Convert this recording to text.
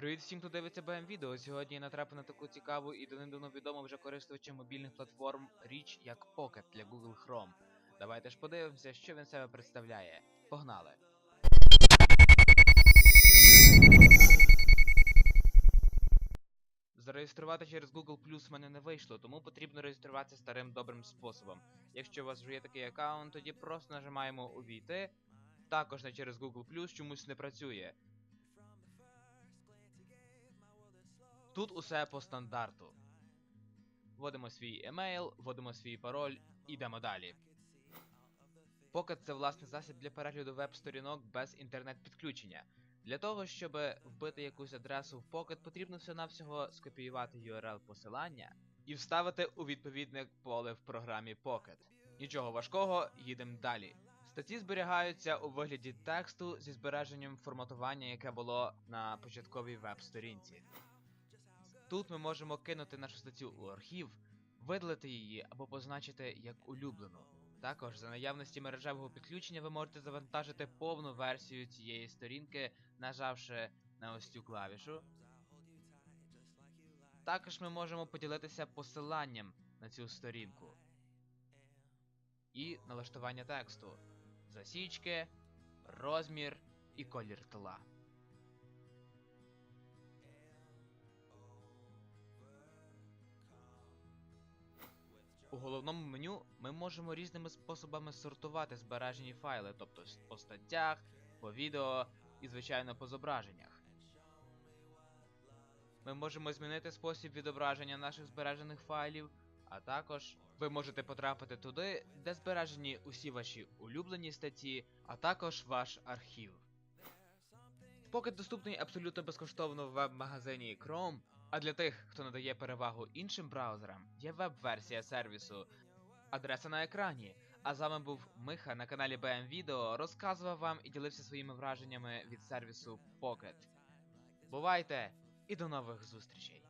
Привіт всім, хто дивиться BM відео. Сьогодні я натрапив на таку цікаву і давним-давно відому вже користувачам мобільних платформ річ як Pocket для Google Chrome. Давайте ж подивимося, що він себе представляє. Погнали! Зареєструвати через Google Plus мене не вийшло, тому потрібно реєструватися старим добрим способом. Якщо у вас вже є такий аккаунт, тоді просто нажимаємо Увійти. Також не через Google Plus чомусь не працює. Тут усе по стандарту. Вводимо свій емейл, вводимо свій пароль, ідемо далі. Pocket це власний засіб для перегляду веб-сторінок без інтернет-підключення. Для того, щоб вбити якусь адресу в Pocket, потрібно всього-навсього скопіювати URL посилання і вставити у відповідне поле в програмі Pocket. Нічого важкого, їдемо далі. Статті зберігаються у вигляді тексту зі збереженням форматування, яке було на початковій веб-сторінці. Тут ми можемо кинути нашу статтю у архів, видалити її або позначити як улюблену. Також за наявності мережевого підключення ви можете завантажити повну версію цієї сторінки, нажавши на ось цю клавішу. Також ми можемо поділитися посиланням на цю сторінку. І налаштування тексту, засічки, розмір і колір тла. У головному меню ми можемо різними способами сортувати збережені файли, тобто по статтях, по відео і, звичайно, по зображеннях. Ми можемо змінити спосіб відображення наших збережених файлів, а також ви можете потрапити туди, де збережені усі ваші улюблені статті, а також ваш архів. Pocket доступний абсолютно безкоштовно в веб-магазині Chrome, а для тих, хто надає перевагу іншим браузерам, є веб-версія сервісу. Адреса на екрані. А з вами був Миха на каналі BM Video, розказував вам і ділився своїми враженнями від сервісу Pocket. Бувайте і до нових зустрічей!